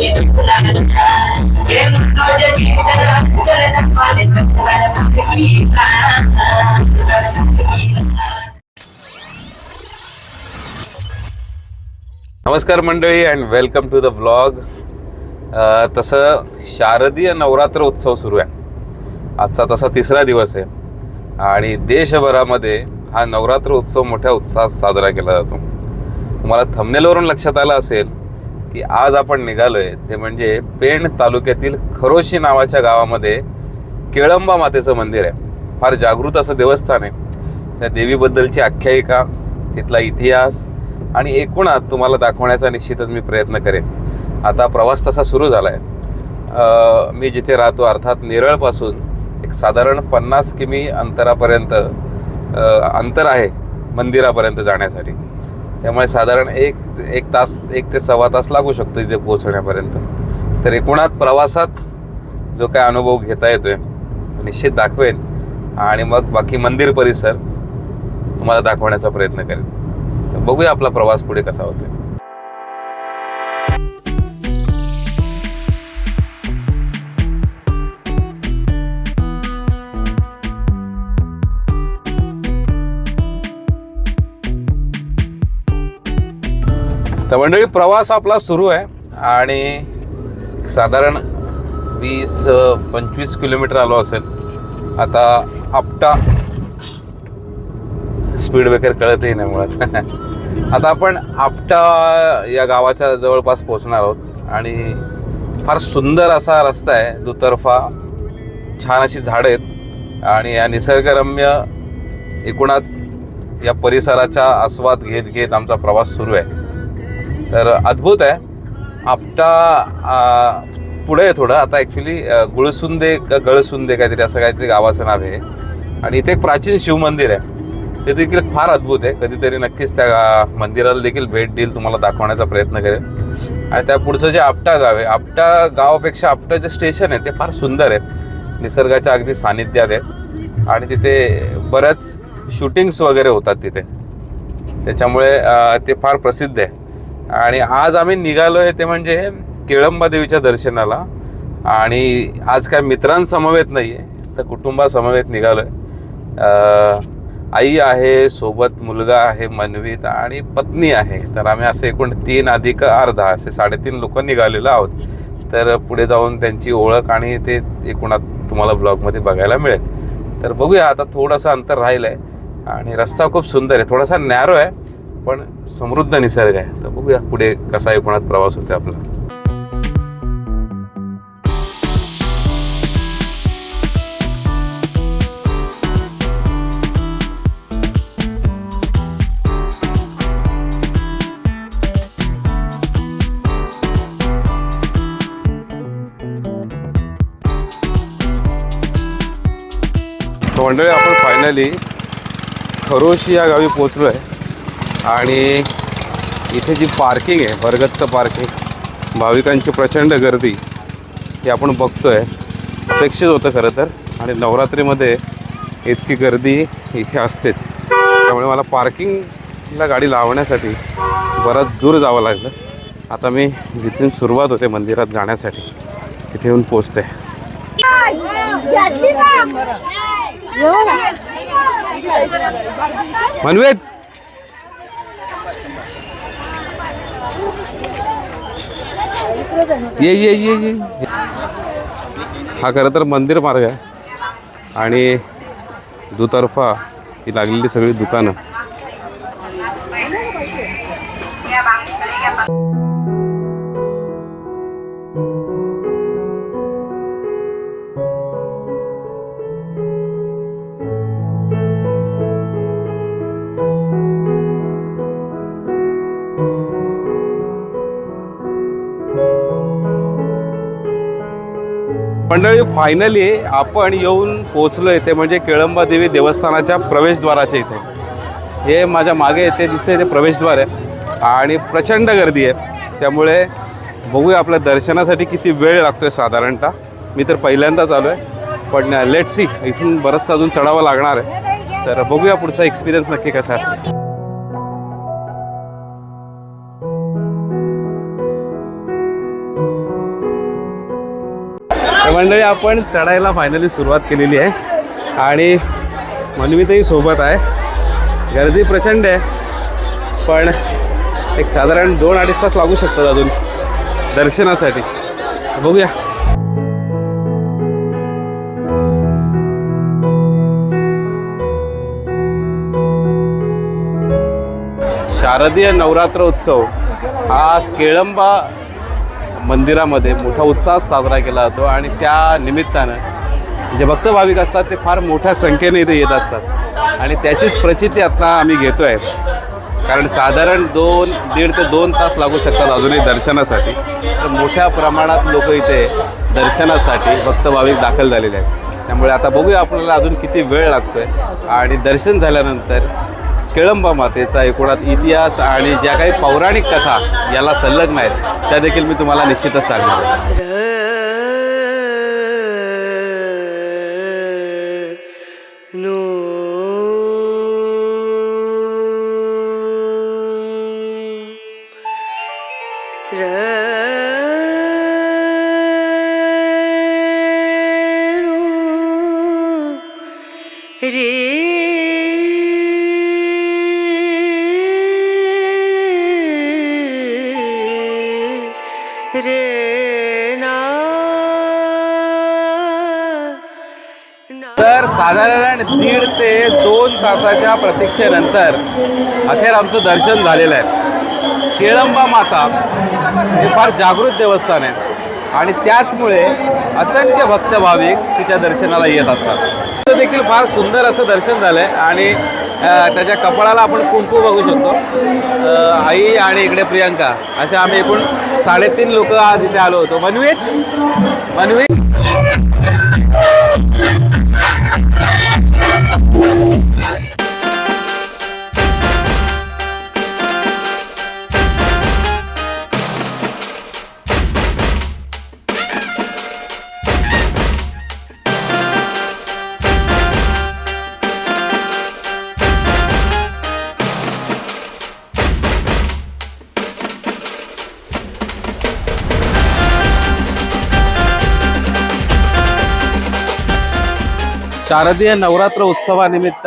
नमस्कार मंडळी and welcome to the blog तसं शारदीय नवरात्र उत्सव सुरू आहे. आजचा तसा तिसरा दिवस आहे. आणि देशभरामध्ये हा नवरात्र उत्सव मोठ्या उत्साहात साजरा केला जातो. तुम्हाला थंबनेलवरून लक्षात आलं असेल की आज आपण निघालोय ते म्हणजे पेण तालुक्यातील खरोशी नावाच्या गावामध्ये केळंबा मातेचं मंदिर आहे. फार जागृत असं देवस्थान आहे. त्या देवीबद्दलची आख्यायिका तिथला इतिहास आणि एकूणात तुम्हाला दाखवण्याचा निश्चितच मी प्रयत्न करेन. आता प्रवास तसा सुरू झाला आहे मी जिथे राहतो अर्थात नेरळपासून एक साधारण पन्नास किमी अंतरापर्यंत अंतर आहे मंदिरापर्यंत जाण्यासाठी. त्यामुळे साधारण एक एक तास एक ते सव्वा तास लागू शकतो इथे पोहोचण्यापर्यंत. तर एकूणात प्रवासात जो काय अनुभव घेता येतोय निश्चित दाखवेन. आणि मग बाकी मंदिर परिसर तुम्हाला दाखवण्याचा प्रयत्न करेन. तर बघूया आपला प्रवास पुढे कसा होतोय. तर मंडळी प्रवास आपला सुरू आहे. आणि साधारण वीस पंचवीस किलोमीटर आलो असेल. आता आपटा स्पीड ब्रेकर कळतही नाही मुळात. आता आपण आपटा या गावाच्या जवळपास पोहोचणार आहोत. आणि फार सुंदर असा रस्ता आहे. दुतर्फा छान अशी झाडं आहेत. आणि या निसर्गरम्य एकूणात या परिसराचा आस्वाद घेत घेत आमचा प्रवास सुरू आहे. तर अद्भुत आहे. आपटा पुढे आहे थोडं. आता ॲक्च्युली गुळसुंदे गळसुंदे काहीतरी असं काहीतरी गावाचं नाव आहे. आणि इथे एक प्राचीन शिवमंदिर आहे. ते देखील फार अद्भुत आहे. कधीतरी नक्कीच त्या मंदिराला देखील भेट देईल तुम्हाला दाखवण्याचा प्रयत्न करेल आणि त्या पुढचं जे आपटा गाव आहे आपटा गावापेक्षा आपटा जे स्टेशन आहे ते फार सुंदर आहे. निसर्गाच्या अगदी सानिध्यात आहे. आणि तिथे बऱ्याच शूटिंग्स वगैरे होतात तिथे. त्याच्यामुळे ते फार प्रसिद्ध आहे. आणि आज आम्ही निघालो आहे ते म्हणजे केळंबा देवीच्या दर्शनाला. आणि आज काय मित्रांसमवेत नाही आहे तर कुटुंबासमवेत निघालो आहे आई आहे सोबत मुलगा आहे मनवीत आणि पत्नी आहे. तर आम्ही असे एकूण तीन अधिक अर्धा असे साडेतीन लोक निघालेलो आहोत. तर पुढे जाऊन त्यांची ओळख आणि ते एकूणात तुम्हाला ब्लॉगमध्ये बघायला मिळेल. तर बघूया आता थोडंसं अंतर राहिलं आहे आणि रस्ता खूप सुंदर आहे थोडासा नॅरो आहे. पण समृद्ध निसर्ग आहे. तर बघूया पुढे कसा कोणात प्रवास होतो आपला. मंडळी आपण फायनली खरोशी या गावी पोचलो आहे आणि इथे जी पार्किंग आहे भरगच्च पार्किंग भाविकांची प्रचंड गर्दी ही आपण बघतो आहे अपेक्षित होतं खरं तर. आणि नवरात्रीमध्ये इतकी गर्दी इथे असतेच. त्यामुळे मला पार्किंगला गाडी लावण्यासाठी बराच दूर जावं लागलं. आता मी जिथून सुरुवात होते मंदिरात जाण्यासाठी तिथे येऊन पोचते मनवेद ये ये ये ये. हा खरं तर मंदिर मार्ग आहे. आणि दुतर्फा ही लागलेली सगळी दुकानं. मंडळी फायनली आपण येऊन पोहोचलो इथे म्हणजे केळंबा देवी देवस्थानाच्या प्रवेशद्वाराच्या इथे. हे माझ्या मागे येते दिसते ते प्रवेशद्वार आहे. आणि प्रचंड गर्दी आहे. त्यामुळे बघूया आपल्या दर्शनासाठी किती वेळ लागतो आहे साधारणतः. मी तर पहिल्यांदाच आलो आहे पण लेट सी इथून बरंचसं अजून चढावं लागणार आहे. तर बघूया पुढचा एक्सपिरियन्स नक्की कसा असेल. मंडळी आपण चढायला फायनली सुरुवात केलेली आहे. आणि मनवीतही सोबत आहे. गर्दी प्रचंड आहे. पण एक साधारण दोन अडीच तास लागू शकतात अजून दर्शनासाठी. बघूया. शारदीय नवरात्र उत्सव हा केळंबा मंदिरामध्ये मोठा उत्साह साजरा केला जातो आणि त्या निमित्तानं जे भक्त भाविक असतात ते फार मोठ्या संख्येने इथे येत असतात. आणि त्याचीच प्रचिती आता आम्ही घेतो आहे कारण साधारण दोन दीड ते दोन तास लागू शकतात अजूनही दर्शनासाठी. तर मोठ्या प्रमाणात लोक इथे दर्शनासाठी भक्त भाविक दाखल झालेले आहेत. त्यामुळे आता बघूया आपल्याला अजून किती वेळ लागतोय. आणि दर्शन झाल्यानंतर केळंबा मातेचा एकूणात इतिहास आणि ज्या काही पौराणिक कथा याला संलग्न आहेत त्या देखील मी तुम्हाला निश्चितच सांगणार आहे. नो तर साधारण दीड ते दोन तासाच्या प्रतीक्षेनंतर अखेर आमचं दर्शन झालेलं आहे. केळंबा माता हे फार जागृत देवस्थान आहे. आणि त्याचमुळे असंख्य भक्त भाविक तिच्या दर्शनाला येत असतात. तिथं देखील फार सुंदर असं दर्शन झालं आहे आणि त्याच्या कपाळाला आपण कुंकू बघू शकतो. आई आणि इकडे प्रियांका असे आम्ही एकूण साडेतीन लोक आज इथे आलो होतो. मनवीत? मनवीत? शारदीय नवरात्र उत्सवानिमित्त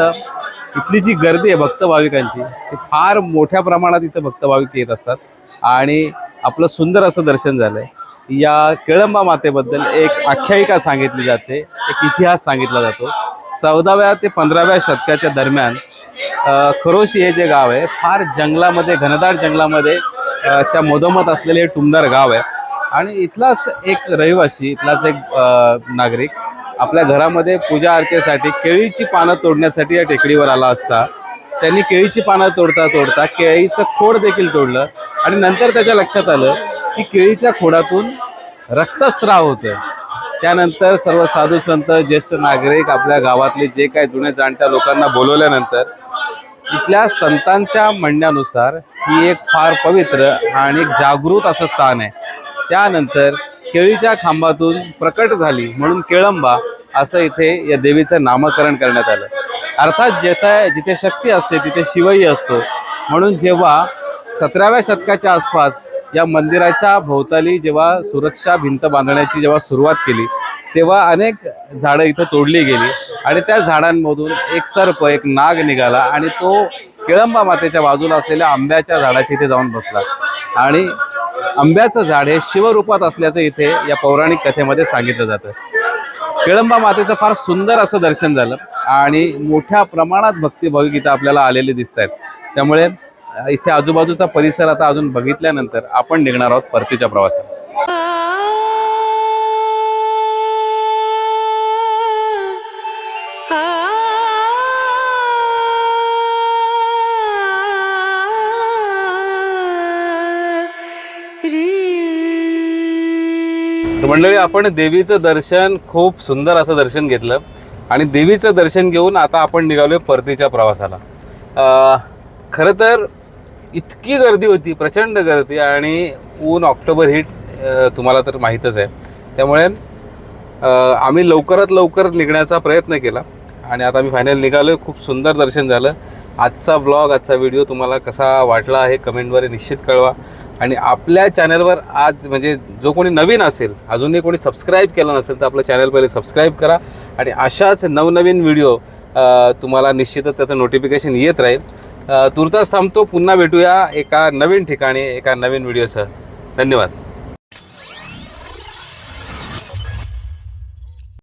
इथली जी गर्दी आहे भक्त भाविकांची ती फार मोठ्या प्रमाणात इथं भक्त भाविक येत असतात. आणि आपलं सुंदर असं दर्शन झालंय. या केळंबा मातेबद्दल एक आख्यायिका सांगितली जाते एक इतिहास सांगितला जातो. चौदाव्या ते पंधराव्या शतकाच्या दरम्यान खरोशी हे जे गाव आहे फार जंगलामध्ये घनदाट जंगलामध्ये च्या मधोमध असलेले हे टुमदार गाव आहे. आणि इथलाच एक रहिवासी इथलाच एक नागरिक आपल्या घरामध्ये पूजा अर्चेसाठी केळीची पानं तोडण्यासाठी या टेकडीवर आला असता. त्यांनी केळीची पानं तोडता तोडता केळीचं खोड देखील तोडलं. आणि नंतर त्याच्या लक्षात आलं की केळीच्या खोडातून रक्तस्राव होतोय. त्यानंतर सर्व साधू संत ज्येष्ठ नागरिक आपल्या गावातले जे काही जुने जाणत्या लोकांना बोलवल्यानंतर इथल्या संतांच्या म्हणण्यानुसार ही एक फार पवित्र आणि एक जागृत असं स्थान आहे. त्यानंतर केळीच्या खांबातून प्रकट झाली म्हणून केळंबा असं इथे या देवीचं नामकरण करण्यात आलं. अर्थात जिथे जिथे शक्ती असते तिथे शिवही असतो. म्हणून जेव्हा सतराव्या शतकाच्या आसपास या मंदिराच्या भोवताली जेव्हा सुरक्षा भिंत बांधण्याची जेव्हा सुरुवात केली तेव्हा अनेक झाडं इथं तोडली गेली आणि त्या झाडांमधून एक सर्प एक नाग निघाला आणि तो केळंबा मातेच्या बाजूला असलेल्या आंब्याच्या झाडाच्या इथे जाऊन बसला. आणि आंब्याचं झाड हे शिवरूपात असल्याचं इथे या पौराणिक कथेमध्ये सांगितलं जातं. केळंबा मातेचं फार सुंदर असं दर्शन झालं आणि मोठ्या प्रमाणात भक्तिभाविक इथं आपल्याला आलेले दिसत आहेत त्यामुळे इथे आजूबाजूचा परिसर आता अजून बघितल्यानंतर आपण निघणार आहोत परतीच्या प्रवासात. मंडळी आपण देवीचं दर्शन खूप सुंदर असं दर्शन घेतलं. आणि देवीचं दर्शन घेऊन आता आपण निघालोय परतीच्या प्रवासाला. खरं तर इतकी गर्दी होती प्रचंड गर्दी आणि ऊन ऑक्टोबर हिट तुम्हाला तर माहीतच आहे. त्यामुळे आम्ही लवकरात लवकर निघण्याचा प्रयत्न केला. आणि आता आम्ही फायनल निघालोय. खूप सुंदर दर्शन झालं. आजचा ब्लॉग आजचा व्हिडिओ तुम्हाला कसा वाटला आहे कमेंटद्वारे निश्चित कळवा. आणि आपल्या चॅनलवर आज म्हणजे जो कोणी नवीन असेल अजूनही कोणी सबस्क्राईब केलं नसेल तर आपलं चॅनल पहिले सबस्क्राईब करा आणि अशाच नवनवीन व्हिडिओ तुम्हाला निश्चितच त्याचं नोटिफिकेशन येत राहील. तुर्तास थांबतो पुन्हा भेटूया एका नवीन ठिकाणी एका नवीन व्हिडिओसह धन्यवाद.